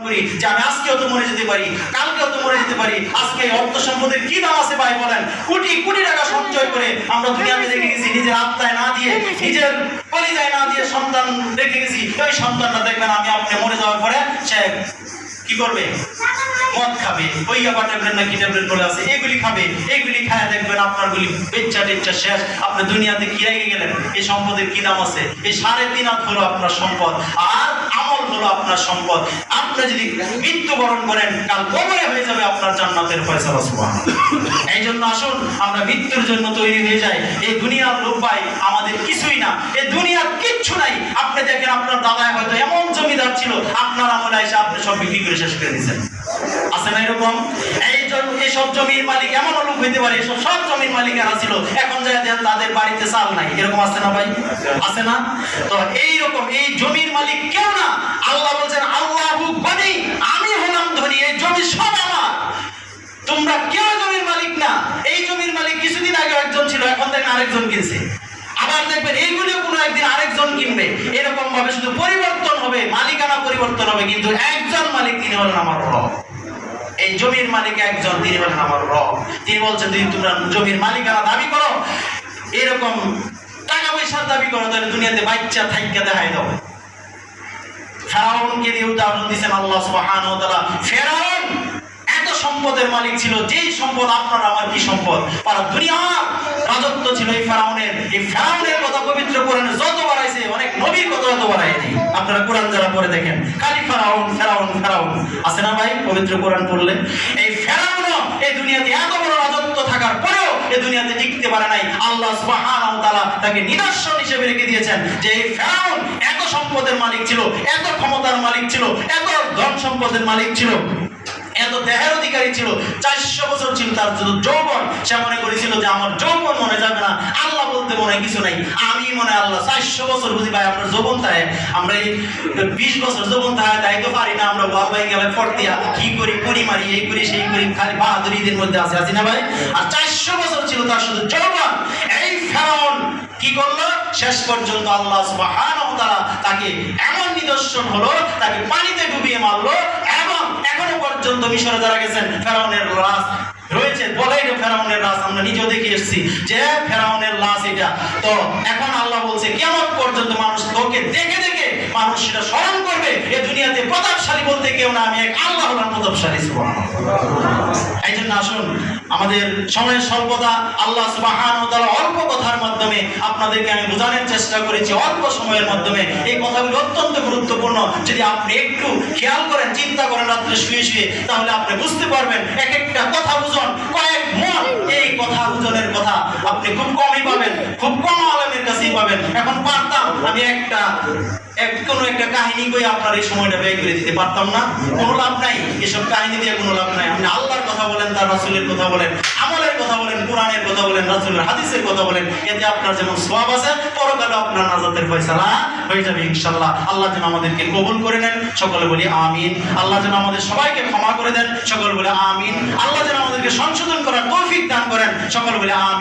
আমি আপনি মরে যাওয়ার পরে সে কি করবে? মদ খাবে। ওই আবার ট্যাবলেট না কি ট্যাবলেট বলে আছে, এগুলি খাবে। এগুলি খায় দেখবেন আপনার গুলি বেচ্চা টেচ্চা শেষ। আপনি দুনিয়াতে কি রেখে গেলেন? এই সম্পদের কি দাম আছে? এই সাড়ে তিন হাত হলো আপনার সম্পদ। আর হলো আপনার সম্পদ। আপনি যদি মৃত্যুবরণ করেন, কাল কবরে হয়ে যাবে আপনার জান্নাতের ফয়সালা সুবহান এই জন্য আসুন, আমরা মৃত্যুর জন্য তৈরি হয়ে যাই। এই দুনিয়ার লোক ভাই, আমাদের কিছুই না। এই দুনিয়ার কিচ্ছু নাই। আপনি দেখেন, আপনার দাদায় হয়তো এমন জমিদার ছিল, আপনার আমলে এসে আপনি সব বিক্রি করে শেষ করে দিয়েছেন। আছে না এরকম? এই এইসব জমির মালিক এমন লোক হইতে পারে, এসব সব জমির মালিকেরা ছিল। এখন যায় তাদের বাড়িতে চাল নাই। এরকম আছে না ভাই? আছে না? তো এই এই জমির মালিক কেউ না। আল্লাহ বলছেন, আল্লাহু আমি হলাম ধনী, এই জমি সব আমার। তোমরা কেউ জমির মালিক না। এই জমির মালিক কিছুদিন আগে একজন ছিল, এখন দেখেন আরেকজন কিনছে। আবার দেখবেন এইগুলো কোনো একদিন আরেকজন কিনবে। এরকম ভাবে শুধু পরিবর্তন হবে, মালিকানা পরিবর্তন হবে, কিন্তু একজন মালিক, তিনি হলেন আমার রব। এই জমির মালিক একজন, তিনি বলেন আমার রব। তিনি বলছেন, যদি তোমরা জমির মালিকানা দাবি করো, এরকম পয়সার দাবি করো, তাহলে দুনিয়াতে বাচ্চা থাইকা দেখাই দাও ফেরাউনকে দিয়ে উদাহরণ দিয়েছেন আল্লাহ তাআলা। ফেরাউন, এত সম্পদের মালিক ছিল সম্পদ আপনার, আমার কি সম্পদ? দুনিয়ার রাজত্ব ছিল এই ফেরাউনের। এই ফেরাউনের কথা পবিত্র কোরআনে যত বাড়াইছে, অনেক নবীর কথা আপনারা কোরআন যারা পড়ে দেখেন, খালি ফেরাউন ফেরাউন ফেরাউন। আছে না ভাই? পবিত্র কোরআন পড়লে? এই ফেরাউনও এই দুনিয়াতে এত বড় রাজত্ব থাকার এই দুনিয়াতে টিকতে পারে নাই। আল্লাহ সুবহানাহু তাআলা তাকে নিদর্শন হিসেবে রেখে দিয়েছেন যে এই ফেরাউন এত সম্পদের মালিক ছিল, এত ক্ষমতার মালিক ছিল, এত ধন সম্পদের মালিক ছিল। এত দেহের অধিকারী ছিল, চারশো বছর ছিল তার শুধু যৌবন। সে মনে করেছিল যে আমার যৌবন মনে যাবে না। আল্লাহ বলতে মনে কিছু নাই। আমি মনে আল্লাহ চারশো বছর বুঝি ভাই আমরা যৌবন তাই আমরা এই বিশ বছর যৌবন তাই তাই তো পারি না আমরা বল ভাই গেলে ফর্তিয়া কি করি করি মারি, এই করি, সেই করি, খালি বাহাদুরিদের মধ্যে আছে, আছি না ভাই? আর চারশো বছর ছিল তার শুধু যৌবন। এই ফেরাউন কি করল? শেষ পর্যন্ত আল্লাহ সুবহানাহু তাকে এমন নিদর্শন হলো, তাকে পানিতে পর্যন্ত মিশরে যারা গেছেন, ফেরাউনের লাশ রয়েছে বলে ফেরাউনের লাশ, আমরা নিজেও দেখে এসেছি যে ফেরাউনের লাশ এটা। তো এখন আল্লাহ বলছে কেমন পর্যন্ত মানুষ তোকে দেখে দেখে মানুষ সেটা স্মরণ করবে, এ দুনিয়াতে প্রতাপশালী বলতে কেউ না, আমি এক আল্লাহ হলাম প্রতাপশালী এই জন্য আসুন, আমাদের সময়ের স্বল্পতা, আল্লাহ তাআলা অল্প কথার মাধ্যমে আপনাদেরকে আমি বোঝানোর চেষ্টা করেছি, অল্প সময়ের মাধ্যমে। এই কথাগুলো অত্যন্ত গুরুত্বপূর্ণ। যদি আপনি একটু খেয়াল করেন, চিন্তা করেন, রাত্রে শুয়ে শুয়ে, তাহলে আপনি বুঝতে পারবেন, এক একটা কথা আমি একটা কোনো একটা কাহিনী কই আপনার এই সময়টা ব্যয় করে দিতে পারতাম না। কোনো লাভ নাই। এসব কাহিনী দিয়ে কোনো লাভ নাই। আপনি আল্লাহর কথা বলেন, তার রাসূলের কথা বলেন, আমলের কথা বলেন, কোরআনের কথা বলেন, রাসূলের হাদিসের কথা বলেন, এতে আপনার যেমন সওয়াব আছে, পরকালে আপনার নাজাতের ফয়সালা হয়ে যাবে ইনশাআল্লাহ। আল্লাহ যেন আমাদেরকে কবুল করে নেন, সকলে বলি আমিন। আল্লাহ যেন আমাদের সবাইকে ক্ষমা করে দেন, সকলে বলে আমিন। আল্লাহ যেন আমাদেরকে সংশোধন করার তৌফিক দান করেন, সকলে বলে আমিন।